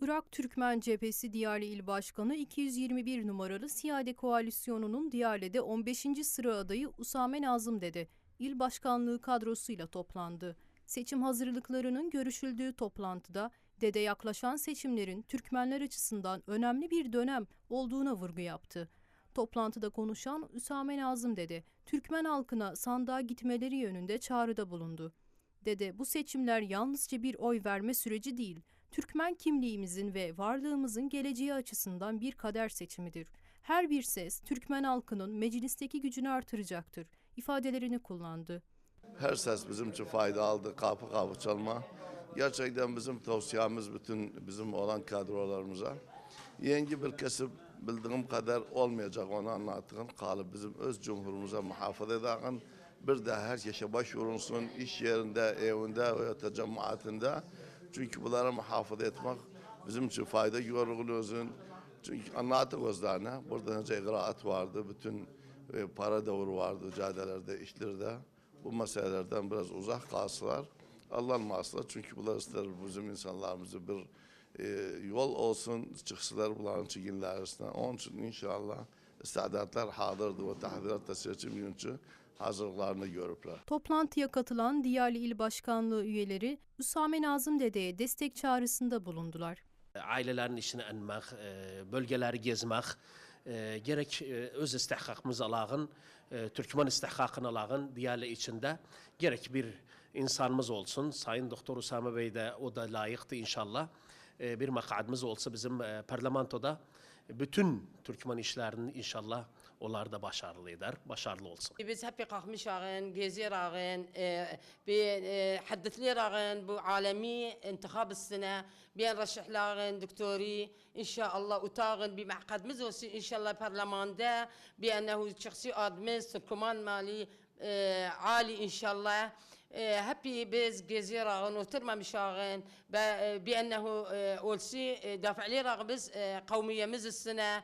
Irak Türkmen Cephesi Diyarlı İl Başkanı 221 numaralı Siyade Koalisyonu'nun Diyarlı'de 15. sıra adayı Usame Nazım dedi. İl başkanlığı kadrosuyla toplandı. Seçim hazırlıklarının görüşüldüğü toplantıda Dede yaklaşan seçimlerin Türkmenler açısından önemli bir dönem olduğuna vurgu yaptı. Toplantıda konuşan Üsame Nazım dedi, Türkmen halkına sandığa gitmeleri yönünde çağrıda bulundu. Dede bu seçimler yalnızca bir oy verme süreci değil, Türkmen kimliğimizin ve varlığımızın geleceği açısından bir kader seçimidir. Her bir ses Türkmen halkının meclisteki gücünü artıracaktır ifadelerini kullandı. Her ses bizim için fayda aldı. Kapı kapı çalma. Gerçekten bizim tavsiyemiz bütün bizim olan kadrolarımıza. Yeni bir kesip bildiğim kadar olmayacak onu anlattığın kalıp bizim öz cumhurumuza muhafaza eden bir de herkese başvurulsun iş yerinde, evinde veya cemaatinde. Çünkü bunları muhafaza etmek bizim için fayda görülüyorsun. Çünkü anlattık özlerine. Burada önce icraat vardı. Bütün e, para devuru vardı caddelerde, işlerde. Bu meselelerden biraz uzak kalsınlar. Alınmasınlar. Çünkü bunlar ister bizim insanlarımızı bir e, yol olsun, çıksınlar bunların çiginler. Onun için inşallah istidatlar hazırdı ve tahdirat seçim günü hazırlıklarını görüpler. Toplantıya katılan Diyarlı İl Başkanlığı üyeleri Üsame Nazım Dede'ye destek çağrısında bulundular. ailelerin işini enmek, e, bölgeleri gezmek, e, gerek e, öz istihkakımız alağın, e, Türkmen istihkakını alağın diyarlı içinde gerek bir insanımız olsun. Sayın Doktor Usame Bey de o da layıktı inşallah. E, bir makadımız olsa bizim e, parlamentoda e, bütün Türkmen işlerinin inşallah onlar da başarılı eder, başarılı olsun. E, biz hep kalkmışağın, gezirağın, bir haddetlerağın bu alemi intikab sene, bir reşihlağın, doktori, inşallah utağın bir mahkadımız olsun inşallah parlamenda, bir ennehu şahsi adımız, Türkmen mali آه، عالي إن شاء الله. هبي بيز جزيرة وترمى مشاغن بأنه أولسي آه، دافع لي رغبز آه، قومية مز السنة